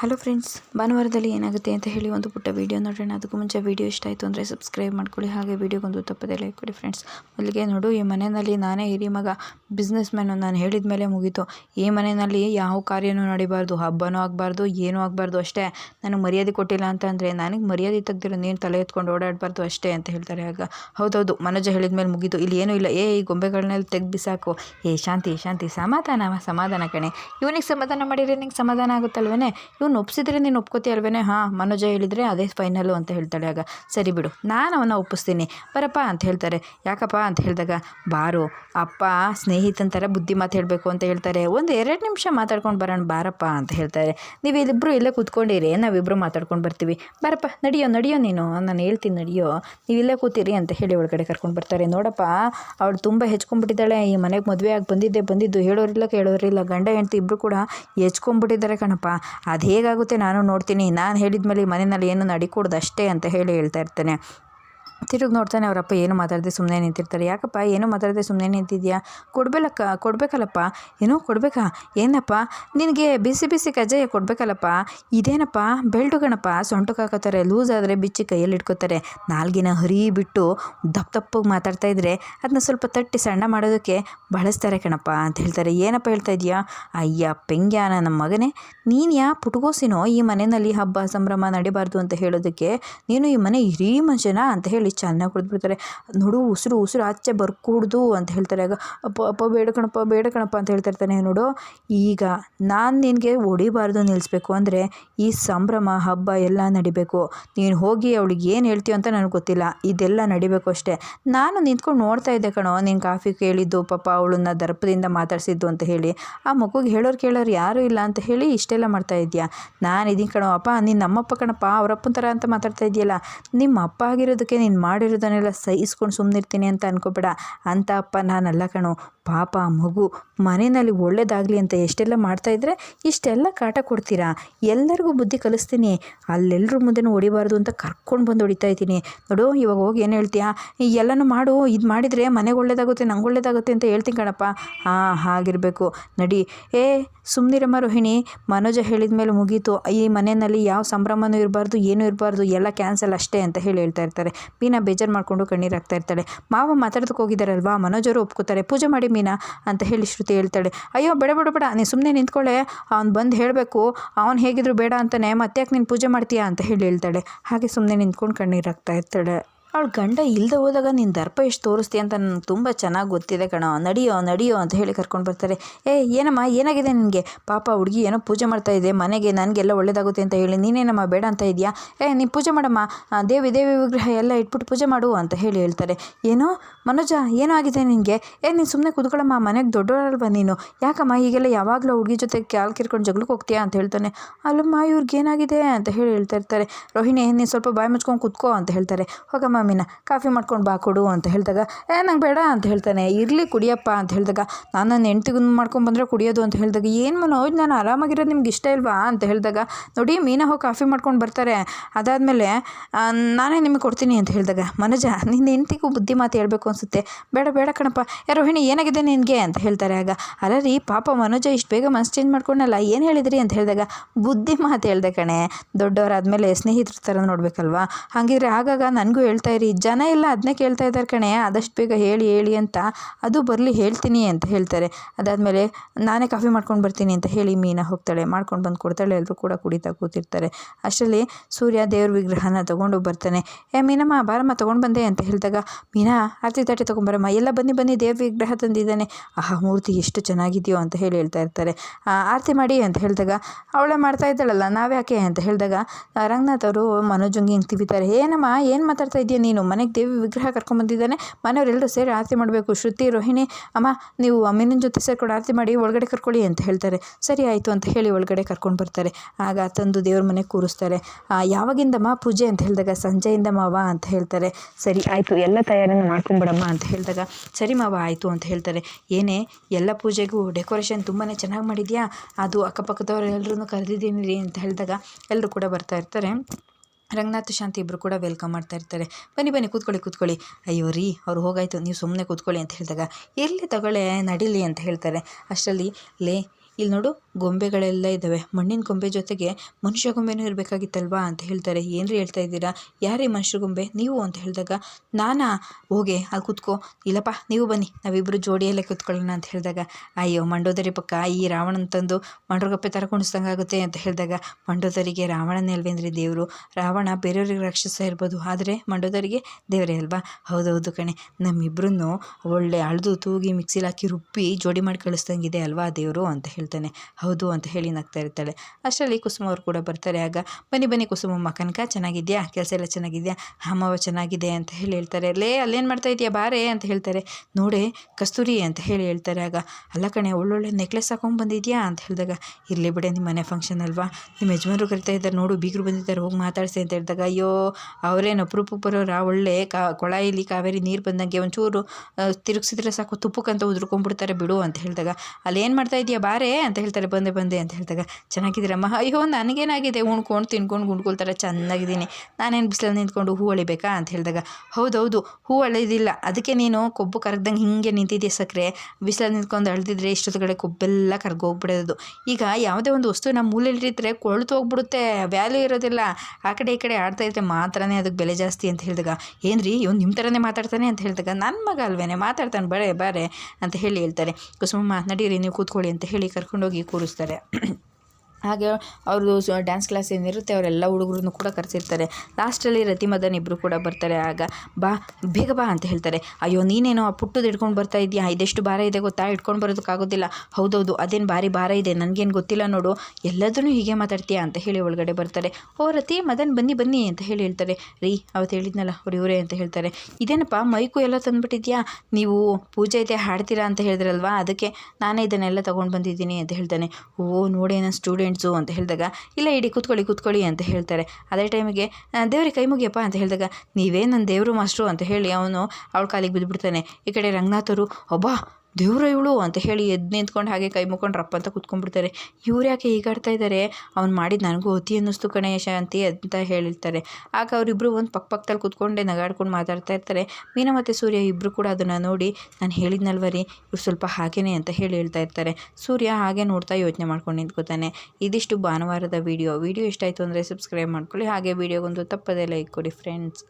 Hello friends ಭಾನುವಾರದಲ್ಲಿ ಏನಾಗುತ್ತೆ ಅಂತ ಹೇಳಿ ಒಂದು ಪುಟ್ಟ ವೀಡಿಯೋ ನೋಡೋಣ ಅದಕ್ಕೂ ಮುಂಚೆ ವೀಡಿಯೋ ಇಷ್ಟ ಆಯಿತು ಅಂದರೆ ಸಬ್ಸ್ಕ್ರೈಬ್ ಮಾಡ್ಕೊಳ್ಳಿ. ಹಾಗೆ ವೀಡಿಯೋಗೊಂದು ತಪ್ಪದೆ ಲೈಕ್ ಕೊಡಿ ಫ್ರೆಂಡ್ಸ್ ಮೊದಲಿಗೆ ನೋಡು, ಈ ಮನೆಯಲ್ಲಿ ನಾನೇ ಹಿರಿ ಮಗ. ಬಿಸ್ನೆಸ್ ಮ್ಯಾನು ನಾನು ಹೇಳಿದ ಮೇಲೆ ಮುಗೀತು. ಈ ಮನೆಯಲ್ಲಿ ಯಾವ ಕಾರ್ಯನೂ ನಡಿಬಾರ್ದು, ಹಬ್ಬನೂ ಆಗಬಾರ್ದು, ಏನೂ ಆಗಬಾರ್ದು ಅಷ್ಟೇ. ನನಗೆ ಮರ್ಯಾದೆ ಕೊಟ್ಟಿಲ್ಲ ಅಂತ ಅಂದರೆ ನನಗೆ ಮರ್ಯಾದೆ ತೆಗ್ದಿರೋ ನೀನು ತಲೆ ಎತ್ಕೊಂಡು ಓಡಾಡಬಾರ್ದು ಅಷ್ಟೇ ಅಂತ ಹೇಳ್ತಾರೆ. ಆಗ ಹೌದೌದು, ಮನೋಜ ಹೇಳಿದ ಮೇಲೆ ಮುಗೀತು. ಇಲ್ಲಿ ಏನೂ ಇಲ್ಲ. ಏ, ಈ ಗೊಂಬೆಗಳನ್ನೆಲ್ಲ ತೆಗ್ದು ಬಿಸಾಕು. ಏ, ಶಾಂತಿ ಶಾಂತಿ, ಸಮಾಧಾನ ಸಮಾಧಾನ ಕಣೆ. ಇವನಿಗೆ ಸಮಾಧಾನ ಮಾಡಿದರೆ ನಿಂಗೆ ಸಮಾಧಾನ ಆಗುತ್ತಲ್ವೇ ಇವ್ನು ಒಪ್ಸಿದ್ರೆ ನೀನು ಒಪ್ಕೋತಿ ಅಲ್ವೇ ಹಾಂ, ಮನೋಜ ಹೇಳಿದರೆ ಅದೇ ಫೈನಲ್ಲು ಅಂತ ಹೇಳ್ತಾಳೆ ಆಗ. ಸರಿ ಬಿಡು, ನಾನು ಅವನ್ನ ಒಪ್ಪಿಸ್ತೀನಿ. ಬರಪ್ಪ ಅಂತ ಹೇಳ್ತಾರೆ. ಯಾಕಪ್ಪ ಅಂತ ಹೇಳಿದಾಗ, ಬಾರು, ಅಪ್ಪ, ಸ್ನೇಹಿತನ ಥರ ಬುದ್ಧಿ ಮಾತು ಹೇಳಬೇಕು ಅಂತ ಹೇಳ್ತಾರೆ. ಒಂದು ಎರಡು ನಿಮಿಷ ಮಾತಾಡ್ಕೊಂಡು ಬರೋಣ ಬಾರಪ್ಪ ಅಂತ ಹೇಳ್ತಾರೆ. ನೀವು ಇಲ್ಲಿಬ್ಬರು ಇಲ್ಲೇ ಕೂತ್ಕೊಂಡಿರಿ ನಾವಿಬ್ಬರು ಮಾತಾಡ್ಕೊಂಡು ಬರ್ತೀವಿ. ಬರಪ್ಪ, ನಡಿಯೋ ನಡಿಯೋ ನೀನು. ನಾನು ಹೇಳ್ತೀನಿ, ನಡಿಯೋ. ನೀವು ಇಲ್ಲೇ ಕೂತಿರಿ ಅಂತ ಹೇಳಿ ಒಳಗಡೆ ಕರ್ಕೊಂಡು ಬರ್ತಾರೆ. ನೋಡಪ್ಪ, ಅವಳು ತುಂಬ ಹೆಚ್ಕೊಂಡ್ಬಿಟ್ಟಿದ್ದಾಳೆ. ಈ ಮನೆಗೆ ಮದುವೆ ಆಗಿ ಬಂದಿದ್ದೆ, ಬಂದಿದ್ದು ಹೇಳೋರಿಲ್ಲ, ಕೇಳೋರಿಲ್ಲ. ಗಂಡ, ಹೆಂಡ್ತಿ ಇಬ್ಬರು ಕೂಡ ಹೆಚ್ಕೊಂಡ್ಬಿಟ್ಟಿದ್ದಾರೆ ಕಣಪ್ಪ. ಅದು ಹೇಗಾಗುತ್ತೆ ನಾನು ನೋಡ್ತೀನಿ. ನಾನು ಹೇಳಿದ ಮೇಲೆ ಈ ಮನೆಯಲ್ಲಿ ಏನು ನಡಿಕೂಡ್ದು ಅಷ್ಟೇ ಅಂತ ಹೇಳಿ ಹೇಳ್ತಾ ಇರ್ತಾನೆ. ತಿರುಗಿ ನೋಡ್ತಾನೆ ಅವರಪ್ಪ, ಏನು ಮಾತಾಡದೆ? ಸುಮ್ಮನೆ ನಿಂತಿರ್ತಾರೆ. ಯಾಕಪ್ಪ? ಏನು ಮಾತಾಡದೆ? ಸುಮ್ಮನೆ ನಿಂತಿದ್ಯಾ? ಕೊಡ್ಬೇಲಕ್ಕ, ಕೊಡಬೇಕಲ್ಲಪ್ಪ. ಏನೋ ಕೊಡಬೇಕಾ? ಏನಪ್ಪ? ನಿನಗೆ ಬಿಸಿ ಬಿಸಿ ಕಜ್ಜಾಯ ಕೊಡಬೇಕಲ್ಲಪ್ಪ? ಇದೇನಪ್ಪ? ಬೆಲ್ಟು ಗಣಪ್ಪ ಸೊಂಟಕ್ಕೆ ಹಾಕೋತಾರೆ ಲೂಸ್ ಆದರೆ ಬಿಚ್ಚಿ ಕೈಯಲ್ಲಿ ಇಟ್ಕೋತಾರೆ. ನಾಲ್ಗಿನ ಹರಿ ಬಿಟ್ಟು ದಪ್ಪ ದಪ್ಪಗೆ ಮಾತಾಡ್ತಾ ಇದ್ರೆ ಅದನ್ನ ಸ್ವಲ್ಪ ತಟ್ಟಿ ಸಣ್ಣ ಮಾಡೋದಕ್ಕೆ ಬಳಸ್ತಾರೆ ಕಣಪ್ಪ ಅಂತ ಹೇಳ್ತಾರೆ. ಏನಪ್ಪ ಹೇಳ್ತಾ ಇದೆಯಾ? ಅಯ್ಯ ಪೆಂಗ್ಯಾನ ನಮ್ಮ ಮಗನೇ. ನೀನು ಯಾ ಪುಟಗೋಸಿನೋ ಈ ಮನೆಯಲ್ಲಿ ಹಬ್ಬ ಸಂಭ್ರಮ ನಡಿಬಾರ್ದು ಅಂತ ಹೇಳೋದಕ್ಕೆ ನೀನು ಈ ಮನೆ ಹಿರೀ ಮನುಷ್ಯನ ಅಂತ ಹೇಳಿ ಚೆನ್ನಾಗಿ ಹೊಡೆದ್ಬಿಡ್ತಾರೆ ನೋಡು, ಉಸಿರು ಉಸಿರು ಆಚೆ ಬರ್ಕೂಡ್ದು ಅಂತ ಹೇಳ್ತಾರೆ. ಆಗ, ಅಪ್ಪ ಅಪ್ಪ, ಬೇಡ ಕಣಪ್ಪ ಬೇಡ ಕಣಪ್ಪ ಅಂತ ಹೇಳ್ತಾ ಇರ್ತಾನೆ. ನೋಡು, ಈಗ ನಾನು ನಿನಗೆ ಹೊಡಿಬಾರ್ದು ನಿಲ್ಲಿಸ್ಬೇಕು ಅಂದರೆ ಈ ಸಂಭ್ರಮ, ಹಬ್ಬ ಎಲ್ಲ ನಡಿಬೇಕು. ನೀನು ಹೋಗಿ ಅವಳಿಗೆ ಏನು ಹೇಳ್ತೀಯ ಅಂತ ನನಗೆ ಗೊತ್ತಿಲ್ಲ. ಇದೆಲ್ಲ ನಡಿಬೇಕು ಅಷ್ಟೇ. ನಾನು ನಿಂತ್ಕೊಂಡು ನೋಡ್ತಾ ಇದ್ದೆ ಕಣೋ, ನೀನು ಕಾಫಿ ಕೇಳಿದ್ದು, ಪಾಪ ಅವಳನ್ನ ದರ್ಪದಿಂದ ಮಾತಾಡಿಸಿದ್ದು ಅಂತ ಹೇಳಿ. ಆ ಮಗುಗೆ ಹೇಳೋರು ಕೇಳೋರು ಯಾರೂ ಇಲ್ಲ ಅಂತ ಹೇಳಿ ಇಷ್ಟೆಲ್ಲ ಮಾಡ್ತಾ ಇದೆಯಾ ನಾನು ಇದೀನಿ ಕಣೋ, ಅಪ್ಪ ನಿನ್ನ ನಮ್ಮಪ್ಪ ಕಣಪ್ಪ, ಅವರಪ್ಪನ ಥರ ಅಂತ ಮಾತಾಡ್ತಾ ಇದೆಯಲ್ಲ. ನಿಮ್ಮ ಅಪ್ಪ ಆಗಿರೋದಕ್ಕೆ ನೀನು ಮಾಡಿರೋದನ್ನೆಲ್ಲ ಸಹಿಸ್ಕೊಂಡು ಸುಮ್ಮನಿರ್ತೀನಿ ಅಂತ ಅನ್ಕೋಬೇಡ. ಅಂತ ಅಪ್ಪ ನಾನಲ್ಲ ಕಣೋ. ಪಾಪ ಮಗು ಮನೆಯಲ್ಲಿ ಒಳ್ಳೇದಾಗಲಿ ಅಂತ ಎಷ್ಟೆಲ್ಲ ಮಾಡ್ತಾಯಿದ್ರೆ ಇಷ್ಟೆಲ್ಲ ಕಾಟ ಕೊಡ್ತೀರಾ? ಎಲ್ಲರಿಗೂ ಬುದ್ಧಿ ಕಲಿಸ್ತೀನಿ. ಅಲ್ಲೆಲ್ಲರ ಮುಂದೆನೂ ಹೊಡಿಬಾರ್ದು ಅಂತ ಕರ್ಕೊಂಡು ಬಂದು ಹೊಡಿತಾ ಇದ್ದೀನಿ. ನೋಡು, ಇವಾಗ ಹೋಗಿ ಏನು ಹೇಳ್ತೀಯಾ? ಎಲ್ಲನೂ ಮಾಡು. ಇದು ಮಾಡಿದರೆ ಮನೆಗೆ ಒಳ್ಳೇದಾಗುತ್ತೆ, ನಂಗೆ ಒಳ್ಳೇದಾಗುತ್ತೆ ಅಂತ ಹೇಳ್ತೀನಿ ಕಣಪ್ಪ. ಹಾಂ, ಹಾಗಿರಬೇಕು. ನಡಿ. ಏ ಸುಮ್ಮನಿರಮ್ಮ ರೋಹಿಣಿ. ಮನೋಜ ಹೇಳಿದ ಮೇಲೆ ಮುಗೀತು. ಈ ಮನೆಯಲ್ಲಿ ಯಾವ ಸಂಭ್ರಮನೂ ಇರಬಾರ್ದು, ಏನೂ ಇರಬಾರ್ದು. ಎಲ್ಲ ಕ್ಯಾನ್ಸಲ್ ಅಷ್ಟೇ ಅಂತ ಹೇಳಿ ಹೇಳ್ತಾ ಇರ್ತಾರೆ. ಮೀನಾ ಬೇಜಾರು ಮಾಡಿಕೊಂಡು ಕಣ್ಣೀರು ಹಾಕ್ತಾ ಇರ್ತಾಳೆ. ಮಾವ ಮಾತಾಡೋದಕ್ಕೆ ಹೋಗಿದ್ದಾರಲ್ವಾ? ಮನೋಜರು ಒಪ್ಕೋತಾರೆ. ಪೂಜೆ ಮಾಡಿ ಮೀನಾ ಅಂತ ಹೇಳಿ ಶ್ರುತಿ ಹೇಳ್ತಾಳೆ. ಅಯ್ಯೋ, ಬೇಡ ಬೇಡ ಬೇಡ. ನೀನು ಸುಮ್ಮನೆ ನಿಂತ್ಕೊಳ್ಳೆ ಅವ್ನು ಬಂದು ಹೇಳಬೇಕು. ಅವ್ನು ಹೇಗಿದ್ರು ಬೇಡ ಅಂತಾನೆ. ಮತ್ತೆ ಯಾಕೆ ನೀನು ಪೂಜೆ ಮಾಡ್ತೀಯಾ ಅಂತ ಹೇಳಿ ಹೇಳ್ತಾಳೆ. ಹಾಗೆ ಸುಮ್ಮನೆ ನಿಂತ್ಕೊಂಡು ಕಣ್ಣೀರು ಹಾಕ್ತಾ ಇರ್ತಾಳೆ. ಅವಳು ಗಂಡ ಇಲ್ಲದೆ ಹೋದಾಗ ನೀನು ದರ್ಪ ಎಷ್ಟು ತೋರಿಸ್ತೀಯ ಅಂತ ನನಗೆ ತುಂಬ ಚೆನ್ನಾಗಿ ಗೊತ್ತಿದೆ ಕಣೋ. ನಡಿಯೋ ನಡಿಯೋ ಅಂತ ಹೇಳಿ ಕರ್ಕೊಂಡು ಬರ್ತಾರೆ. ಏ, ಏನಮ್ಮ, ಏನಾಗಿದೆ ನಿನಗೆ? ಪಾಪ ಹುಡುಗಿ ಏನೋ ಪೂಜೆ ಮಾಡ್ತಾ ಇದೆ, ಮನೆಗೆ ನನಗೆಲ್ಲ ಒಳ್ಳೇದಾಗುತ್ತೆ ಅಂತ ಹೇಳಿ, ನೀನೇನಮ್ಮ ಬೇಡ ಅಂತ ಇದೆಯಾ? ಏ, ನೀನು ಪೂಜೆ ಮಾಡಮ್ಮ. ದೇವಿ ದೇವಿ ವಿಗ್ರಹ ಎಲ್ಲ ಇಟ್ಬಿಟ್ಟು ಪೂಜೆ ಮಾಡು ಅಂತ ಹೇಳಿ ಹೇಳ್ತಾರೆ. ಏನೋ? ಮನೋಜ, ಏನೋ ಆಗಿದೆ ನಿನಗೆ? ಏ, ನೀನು ಸುಮ್ಮನೆ ಕುತ್ಕೊಳ್ಳಮ್ಮ, ಮನೆಗೆ ದೊಡ್ಡವರಲ್ವ ನೀನು? ಯಾಕಮ್ಮ ಹೀಗೆಲ್ಲ ಯಾವಾಗಲೂ ಹುಡುಗಿ ಜೊತೆ ಕ್ಯಾಲ್ ಕಿರ್ಕೊಂಡು ಜಗಳಕ್ಕೆ ಹೋಗ್ತೀಯಾ ಅಂತ ಹೇಳ್ತಾನೆ. ಅಲ್ಲಮ್ಮ, ಇವ್ರಿಗೆ ಏನಾಗಿದೆ ಅಂತ ಹೇಳಿ ಹೇಳ್ತಾ ಇರ್ತಾರೆ. ರೋಹಿಣಿ, ನೀನು ಸ್ವಲ್ಪ ಬಾಯಿ ಮುಚ್ಕೊಂಡು ಕುತ್ಕೋ ಅಂತ ಹೇಳ್ತಾರೆ. ಹೋಗಮ್ಮ ಮೀನ ಕಾಫಿ ಮಾಡ್ಕೊಂಡು ಬಾ ಕೊಡು ಅಂತ ಹೇಳಿದಾಗ, ಏ, ನಂಗೆ ಬೇಡ ಅಂತ ಹೇಳ್ತಾನೆ. ಇರಲಿ ಕುಡಿಯಪ್ಪ ಅಂತ ಹೇಳಿದಾಗ ನಾನು ನನ್ನ ಹೆಂಡ್ತಿಗೂ ಮಾಡ್ಕೊಂಡು ಬಂದರೆ ಕುಡಿಯೋದು ಅಂತ ಹೇಳಿದಾಗ, ಏನು ಮನೋಜ್ ನಾನು ಆರಾಮಾಗಿರೋದು ನಿಮ್ಗೆ ಇಷ್ಟ ಇಲ್ವಾ ಅಂತ ಹೇಳಿದಾಗ, ನೋಡಿ, ಮೀನಾ ಹೋಗಿ ಕಾಫಿ ಮಾಡ್ಕೊಂಡು ಬರ್ತಾರೆ. ಅದಾದಮೇಲೆ ನಾನೇ ನಿಮಗೆ ಕೊಡ್ತೀನಿ ಅಂತ ಹೇಳಿದಾಗ, ಮನೋಜ ನಿನ್ನ ಹೆಂಡ್ತಿಗೂ ಬುದ್ಧಿ ಮಾತು ಹೇಳಬೇಕು ಅನಿಸುತ್ತೆ. ಬೇಡ ಬೇಡ ಕಣಪ್ಪ. ಯಾರೋ ರೋಹಿಣಿ ಏನಾಗಿದೆ ನಿನಗೆ? ಅಂತ ಹೇಳ್ತಾರೆ. ಆಗ ಅಲ್ಲ ರೀ, ಪಾಪ ಮನೋಜ, ಇಷ್ಟು ಬೇಗ ಮನಸ್ಸು ಚೇಂಜ್ ಮಾಡ್ಕೊಂಡಲ್ಲ, ಏನು ಹೇಳಿದ್ರಿ? ಅಂತ ಹೇಳಿದಾಗ, ಬುದ್ಧಿ ಮಾತು ಹೇಳಿದೆ ಕಣೆ. ದೊಡ್ಡವರಾದ್ಮೇಲೆ ಸ್ನೇಹಿತರ ಥರ ನೋಡಬೇಕಲ್ವಾ? ಹಾಗಿದ್ರೆ ಆಗಾಗ ನನಗೂ ಹೇಳ್ತಾ ಇರಿ ಜನ ಎಲ್ಲ ಅದನ್ನೇ ಕೇಳ್ತಾ ಇದ್ದಾರೆ ಕಣೆ, ಆದಷ್ಟು ಬೇಗ ಹೇಳಿ ಹೇಳಿ ಅಂತ. ಅದು ಬರಲಿ ಹೇಳ್ತೀನಿ ಅಂತ ಹೇಳ್ತಾರೆ. ಅದಾದಮೇಲೆ, ನಾನೇ ಕಾಫಿ ಮಾಡ್ಕೊಂಡು ಬರ್ತೀನಿ ಅಂತ ಹೇಳಿ ಮೀನಾ ಹೋಗ್ತಾಳೆ. ಮಾಡ್ಕೊಂಡು ಬಂದು ಕೊಡ್ತಾಳೆ. ಎಲ್ಲರೂ ಕೂಡ ಕುಡಿತಾ ಕೂತಿರ್ತಾರೆ. ಅಷ್ಟರಲ್ಲಿ ಸೂರ್ಯ ದೇವ್ರ ವಿಗ್ರಹನ ತೊಗೊಂಡು ಬರ್ತಾನೆ. ಏ ಮೀನಮ್ಮ, ಬಾರಮ್ಮ, ತೊಗೊಂಡು ಬಂದೆ ಅಂತ ಹೇಳಿದಾಗ, ಮೀನಾ, ಆರತಿ ತಟ್ಟೆ ತೊಗೊಂಬರಮ್ಮ ಎಲ್ಲ ಬನ್ನಿ ಬನ್ನಿ, ದೇವ್ರ ವಿಗ್ರಹ ತಂದಿದ್ದಾನೆ. ಆಹಾ, ಮೂರ್ತಿ ಎಷ್ಟು ಚೆನ್ನಾಗಿದೆಯೋ ಅಂತ ಹೇಳಿ ಹೇಳ್ತಾ ಇರ್ತಾರೆ. ಆರತಿ ಮಾಡಿ ಅಂತ ಹೇಳಿದಾಗ, ಅವಳೇ ಮಾಡ್ತಾ ಇದ್ದಾಳಲ್ಲ, ನಾವ್ಯಾಕೆ? ಅಂತ ಹೇಳಿದಾಗ ರಂಗನಾಥ್ ಅವರು ಮನೋಜಂಗಿ ಹಿಂಗೆ ತಿವಿತಾರೆ. ಏನಮ್ಮ, ಏನು ಮಾತಾಡ್ತಾ ಇದೆಯಾ? ನೀನು ಮನೆಗೆ ದೇವಿ ವಿಗ್ರಹ ಕರ್ಕೊಂಬಂದಿದ್ದಾನೆ ಮನೆಯವರೆಲ್ಲರೂ ಸೇರಿ ಆರತಿ ಮಾಡಬೇಕು. ಶ್ರುತಿ, ರೋಹಿಣಿ, ಅಮ್ಮ, ನೀವು ಅಮ್ಮಿನ ಜೊತೆ ಸೇರ್ಕೊಂಡು ಆರತಿ ಮಾಡಿ ಒಳಗಡೆ ಕರ್ಕೊಳ್ಳಿ ಅಂತ ಹೇಳ್ತಾರೆ. ಸರಿ ಆಯಿತು ಅಂತ ಹೇಳಿ ಒಳಗಡೆ ಕರ್ಕೊಂಡು ಬರ್ತಾರೆ. ಆಗ ತಂದು ದೇವ್ರ ಮನೆಗೆ ಕೂರಿಸ್ತಾರೆ. ಯಾವಾಗಿಂದಮ್ಮ ಪೂಜೆ ಅಂತ ಹೇಳಿದಾಗ ಸಂಜೆಯಿಂದ ಮಾವ ಅಂತ ಹೇಳ್ತಾರೆ. ಸರಿ ಆಯಿತು, ಎಲ್ಲ ತಯಾರನ್ನು ಮಾಡ್ಕೊಂಬಿಡಮ್ಮ ಅಂತ ಹೇಳಿದಾಗ ಸರಿ ಮಾವ, ಆಯಿತು ಅಂತ ಹೇಳ್ತಾರೆ. ಏನೇ, ಎಲ್ಲ ಪೂಜೆಗೂ ಡೆಕೋರೇಷನ್ ತುಂಬಾ ಚೆನ್ನಾಗಿ ಮಾಡಿದ್ಯಾ? ಅದು ಅಕ್ಕಪಕ್ಕದವರು ಎಲ್ಲರೂ ಕರೆದಿದ್ದೀನಿ ರೀ ಅಂತ ಹೇಳಿದಾಗ ಎಲ್ಲರೂ ಕೂಡ ಬರ್ತಾ ಇರ್ತಾರೆ. ರಂಗನಾಥ್ ಶಾಂತಿ ಇಬ್ಬರು ಕೂಡ ವೆಲ್ಕಮ್ ಮಾಡ್ತಾ ಇರ್ತಾರೆ. ಬನ್ನಿ ಬನ್ನಿ, ಕೂತ್ಕೊಳ್ಳಿ ಕೂತ್ಕೊಳ್ಳಿ. ಅಯ್ಯೋ ರೀ, ಅವ್ರು ಹೋಗಾಯ್ತು, ನೀವು ಸುಮ್ಮನೆ ಕೂತ್ಕೊಳ್ಳಿ ಅಂತ ಹೇಳಿದಾಗ, ಎಲ್ಲಿ ತಗೊಳ್ಳೆ, ನಡೀಲಿ ಅಂತ ಹೇಳ್ತಾರೆ. ಅಷ್ಟರಲ್ಲಿ, ಲೇ ಇಲ್ಲಿ ನೋಡು, ಗೊಂಬೆಗಳೆಲ್ಲ ಇದ್ದಾವೆ ಮಣ್ಣಿನ ಗೊಂಬೆ ಜೊತೆಗೆ ಮನುಷ್ಯ ಗೊಂಬೆನೂ ಇರಬೇಕಾಗಿತ್ತಲ್ವಾ ಅಂತ ಹೇಳ್ತಾರೆ. ಏನ್ರಿ ಹೇಳ್ತಾ ಇದ್ದೀರಾ? ಯಾರೇ ಮನುಷ್ಯ ಗೊಂಬೆ? ನೀವು ಅಂತ ಹೇಳಿದಾಗ, ನಾನಾ? ಹೋಗಿ, ಅಲ್ಲಿ ಕೂತ್ಕೋ. ಇಲ್ಲಪ್ಪ, ನೀವು ಬನ್ನಿ. ನಾವಿಬ್ಬರು ಜೋಡಿಯಲ್ಲೇ ಕೂತ್ಕೊಳ್ಳೋಣ ಅಂತ ಹೇಳಿದಾಗ, ಅಯ್ಯೋ, ಮಂಡೋದರಿ ಪಕ್ಕ, ಈ ರಾವಣನ ತಂದು ಮಂಡ್ರಗಪ್ಪೆ ಥರ ಕುಣಿಸ್ದಂಗೆ ಆಗುತ್ತೆ ಅಂತ ಹೇಳಿದಾಗ, ಮಂಡೋದರಿಗೆ ರಾವಣನೇ ಅಲ್ವೇಂದ್ರಿ ದೇವರು? ರಾವಣ ಬೇರೆಯವ್ರಿಗೆ ರಾಕ್ಷಸ ಇರ್ಬೋದು. ಆದರೆ ಮಂಡೋದರಿಗೆ ದೇವರೇ ಅಲ್ವಾ? ಹೌದೌದು ಕಣೆ. ನಮ್ಮಿಬ್ಬರನ್ನು ಒಳ್ಳೆ ಅಳ್ದು ತೂಗಿ ಮಿಕ್ಸಿಲಿ ಹಾಕಿ ರುಬ್ಬಿ ಜೋಡಿ ಮಾಡಿ ಕಳಿಸ್ದಂಗಿದೆ ಅಲ್ವಾ ದೇವರು? ಅಂತ ಹೇಳ್ತಾನೆ ಹೌದು ಅಂತ ಹೇಳಿ ನಗ್ತಾ ಇರ್ತಾಳೆ. ಅಷ್ಟರಲ್ಲಿ ಕುಸುಮ ಅವ್ರು ಕೂಡ ಬರ್ತಾರೆ. ಆಗ, ಬನ್ನಿ ಬನ್ನಿ ಕುಸುಮಮ್ಮ ಕನಕ ಚೆನ್ನಾಗಿದೆಯಾ? ಕೆಲಸ ಎಲ್ಲ ಚೆನ್ನಾಗಿದೆಯಾ? ಅಮ್ಮವ ಚೆನ್ನಾಗಿದೆ ಅಂತ ಹೇಳಿ ಹೇಳ್ತಾರೆ. ಲೇ, ಅಲ್ಲೇನು ಮಾಡ್ತಾ ಇದೆಯಾ? ಬಾರೆ ಅಂತ ಹೇಳ್ತಾರೆ. ನೋಡೆ, ಕಸ್ತೂರಿ ಅಂತ ಹೇಳಿ ಹೇಳ್ತಾರೆ. ಆಗ, ಅಲ್ಲ ಕಣೆ, ಒಳ್ಳೊಳ್ಳೆ ನೆಕ್ಲೆಸ್ ಹಾಕೊಂಡು ಬಂದಿದ್ಯಾ? ಅಂತ ಹೇಳಿದಾಗ, ಇರಲಿ ಬಿಡೆ ನಿಮ್ಮ ಮನೆ ಫಂಕ್ಷನ್ ಅಲ್ವಾ? ನಿಮ್ಮ ಯಜಮಾನರು ಕರಿತಾ ಇದ್ದಾರೆ ನೋಡು, ಬೀಗರು ಬಂದಿದ್ದಾರೆ, ಹೋಗಿ ಮಾತಾಡಿಸಿ ಅಂತ ಹೇಳಿದಾಗ, ಅಯ್ಯೋ, ಅವರೇನು ಅಪರೂಪಕ್ಕೆ ಬರೋರ? ಒಳ್ಳೆ ಕಾ, ಕೊಳಾಯಿಲಿ ಕಾವೇರಿ ನೀರು ಬಂದಂಗೆ ಒಂಚೂರು ತಿರುಗಿಸಿದ್ರೆ ಸಾಕು, ತುಪ್ಪಕ್ಕಂತ ಉದುರ್ಕೊಂಡ್ಬಿಡ್ತಾರೆ ಬಿಡು ಅಂತ ಹೇಳಿದಾಗ, ಅಲ್ಲೇನು ಮಾಡ್ತಾ ಇದೆಯಾ? ಬಾರೆ ಅಂತ ಹೇಳ್ತಾರೆ, ಬಂದೆ ಬಂದೆ ಅಂತ ಹೇಳಿದಾಗ, ಚೆನ್ನಾಗಿದ್ದೀರಮ್ಮ. ಅಯ್ಯೋ, ನನಗೇನಾಗಿದೆ? ಉಣ್ಕೊಂಡು ತಿನ್ಕೊಂಡು ಗುಂಡ್ಕೊಳ್ತಾರೆ ಚೆನ್ನಾಗಿದ್ದೀನಿ. ನಾನೇನು ಬಿಸಿಲಲ್ಲಿ ನಿಂತ್ಕೊಂಡು ಹೂ ಅಳಿಬೇಕಾ? ಅಂತ ಹೇಳಿದಾಗ, ಹೌದೌದು, ಹೂ ಅಳಿದಿಲ್ಲ. ಅದಕ್ಕೆ ನೀನು ಕೊಬ್ಬು ಕರಗ್ದಂಗೆ ಹಿಂಗೆ ನಿಂತಿದ್ದೆ ಸಕ್ಕರೆ ಬಿಸಿಲಲ್ಲಿ ನಿಂತ್ಕೊಂಡು ಅಳ್ದಿದ್ರೆ ಇಷ್ಟೊತ್ತುಗಡೆ ಕೊಬ್ಬೆಲ್ಲ ಕರ್ಗೋಗ್ಬಿಡೋದು. ಈಗ ಯಾವುದೇ ಒಂದು ವಸ್ತು ನಮ್ಮ ಮೂಲೆಯಲ್ಲಿದ್ದರೆ ಕೊಳ್ತು ಹೋಗ್ಬಿಡುತ್ತೆ, ವ್ಯಾಲ್ಯೂ ಇರೋದಿಲ್ಲ. ಆ ಕಡೆ ಈ ಕಡೆ ಆಡ್ತಾ ಇದ್ರೆ ಮಾತ್ರನೇ ಅದಕ್ಕೆ ಬೆಲೆ ಜಾಸ್ತಿ ಅಂತ ಹೇಳಿದಾಗ, ಏನ್ರಿ, ಇವ್ನು ನಿಮ್ಮ ಥರನೇ ಮಾತಾಡ್ತಾನೆ? ಅಂತ ಹೇಳಿದಾಗ ನನ್ನ ಮಗ ಅಲ್ವೇನೆ, ಮಾತಾಡ್ತಾನೆ, ಬರೇ, ಬಾರೆ, ಅಂತ ಹೇಳಿ ಹೇಳ್ತಾರೆ. ಕುಸುಮಮ್ಮ, ನಡೀರಿ, ನೀವು ಕೂತ್ಕೊಳ್ಳಿ, ಅಂತ ಹೇಳಿ ಕರ್ಕೊಂಡೋಗಿ ಕೂರಿಸ್ತಾರೆ. ಹಾಗೆ ಅವ್ರದ್ದು ಡ್ಯಾನ್ಸ್ ಕ್ಲಾಸ್ ಏನಿರುತ್ತೆ ಅವರೆಲ್ಲ ಹುಡುಗರನ್ನು ಕೂಡ ಕರೆಸಿರ್ತಾರೆ. ಲಾಸ್ಟಲ್ಲಿ ರತಿ ಮದನ್ ಇಬ್ಬರು ಕೂಡ ಬರ್ತಾರೆ. ಆಗ ಬಾ, ಬೇಗ ಬಾ ಅಂತ ಹೇಳ್ತಾರೆ. ಅಯ್ಯೋ, ನೀನೇನೋ ಆ ಪುಟ್ಟದ್ದು ಇಟ್ಕೊಂಡು ಬರ್ತಾ ಇದೆಯಾ? ಇದೆಷ್ಟು ಭಾರ ಇದೆ ಗೊತ್ತಾ? ಇಟ್ಕೊಂಡು ಬರೋದಕ್ಕಾಗೋದಿಲ್ಲ ಹೌದೌದು, ಅದೇನು ಭಾರಿ ಭಾರ ಇದೆ? ನನಗೇನು ಗೊತ್ತಿಲ್ಲ ನೋಡು. ಎಲ್ಲದನ್ನೂ ಹೀಗೆ ಮಾತಾಡ್ತೀಯಾ? ಅಂತ ಹೇಳಿ ಒಳಗಡೆ ಬರ್ತಾರೆ. ಓ, ರತಿ, ಮದನ್, ಬನ್ನಿ ಬನ್ನಿ ಅಂತ ಹೇಳಿ ಹೇಳ್ತಾರೆ. ರೀ ಅವತ್ತು ಹೇಳಿದ್ನಲ್ಲ, ಅವ್ರು ಇವರೇ ಅಂತ ಹೇಳ್ತಾರೆ. ಇದೇನಪ್ಪ, ಮೈಕು ಎಲ್ಲ ತಂದುಬಿಟ್ಟಿದ್ಯಾ? ನೀವು ಪೂಜೆ ಇದೆ, ಹಾಡ್ತೀರಾ? ಅಂತ ಹೇಳಿದ್ರಲ್ವಾ? ಅದಕ್ಕೆ ನಾನೇ ಇದನ್ನೆಲ್ಲ ತೊಗೊಂಡು ಬಂದಿದ್ದೀನಿ ಅಂತ ಹೇಳ್ತಾನೆ. ಓ, ನೋಡಿ ನನ್ನ ಸ್ಟೂಡೆಂಟ್ಸು ಅಂತ ಹೇಳಿದಾಗ, ಇಲ್ಲ ಇಡಿ, ಕೂತ್ಕೊಳ್ಳಿ ಕೂತ್ಕೊಳ್ಳಿ ಅಂತ ಹೇಳ್ತಾರೆ. ಅದೇ ಟೈಮಿಗೆ ದೇವ್ರಿಗೆ ಕೈ ಮುಗಿಯಪ್ಪ ಅಂತ ಹೇಳಿದಾಗ, ನೀವೇ ನನ್ನ ದೇವರು ಮಾಸ್ಟ್ರು ಅಂತ ಹೇಳಿ ಅವನು ಅವಳ ಕಾಲಿಗೆ ಬಿದ್ದುಬಿಡ್ತಾನೆ ಈ ಕಡೆ ರಂಗನಾಥರು ಒಬ್ಬ ದೇವ್ರ ಇವಳು ಅಂತ ಹೇಳಿ ಎದ್ದು ನಿಂತ್ಕೊಂಡು ಹಾಗೆ ಕೈ ಮುಕ್ಕೊಂಡು ರಪ್ಪ ಅಂತ ಕುತ್ಕೊಂಡ್ಬಿಡ್ತಾರೆ. ಇವ್ರು ಯಾಕೆ ಈಗಾಡ್ತಾ ಇದ್ದಾರೆ ಅವ್ನು ಮಾಡಿದ ನನಗೂ ಅತಿ ಅನ್ನಿಸ್ತು ಕಣೆ ಶಾಂತಿ ಅಂತ ಹೇಳಿರ್ತಾರೆ. ಆಗ ಅವರಿಬ್ಬರು ಒಂದು ಪಕ್ಕ ಪಕ್ಕದಲ್ಲಿ ಕೂತ್ಕೊಂಡೆ ನಗಾಡ್ಕೊಂಡು ಮಾತಾಡ್ತಾ ಇರ್ತಾರೆ. ಮೀನ ಮತ್ತು ಸೂರ್ಯ ಇಬ್ಬರು ಕೂಡ ಅದನ್ನು ನೋಡಿ, ನಾನು ಹೇಳಿದ್ನಲ್ವ ರೀ? ಇವ್ರು ಸ್ವಲ್ಪ ಹಾಗೇನೆ ಅಂತ ಹೇಳಿ ಹೇಳ್ತಾ ಇರ್ತಾರೆ. ಸೂರ್ಯ ಹಾಗೆ ನೋಡ್ತಾ ಯೋಚನೆ ಮಾಡ್ಕೊಂಡು ನಿಂತ್ಕೋತಾನೆ. ಇದಿಷ್ಟು ಭಾನುವಾರದ ವೀಡಿಯೋ. ವೀಡಿಯೋ ಇಷ್ಟ ಆಯಿತು ಅಂದರೆ ಸಬ್ಸ್ಕ್ರೈಬ್ ಮಾಡ್ಕೊಳ್ಳಿ. ಹಾಗೆ ವಿಡಿಯೋಗೊಂದು ತಪ್ಪದೇ ಲೈಕ್ ಕೊಡಿ ಫ್ರೆಂಡ್ಸ್.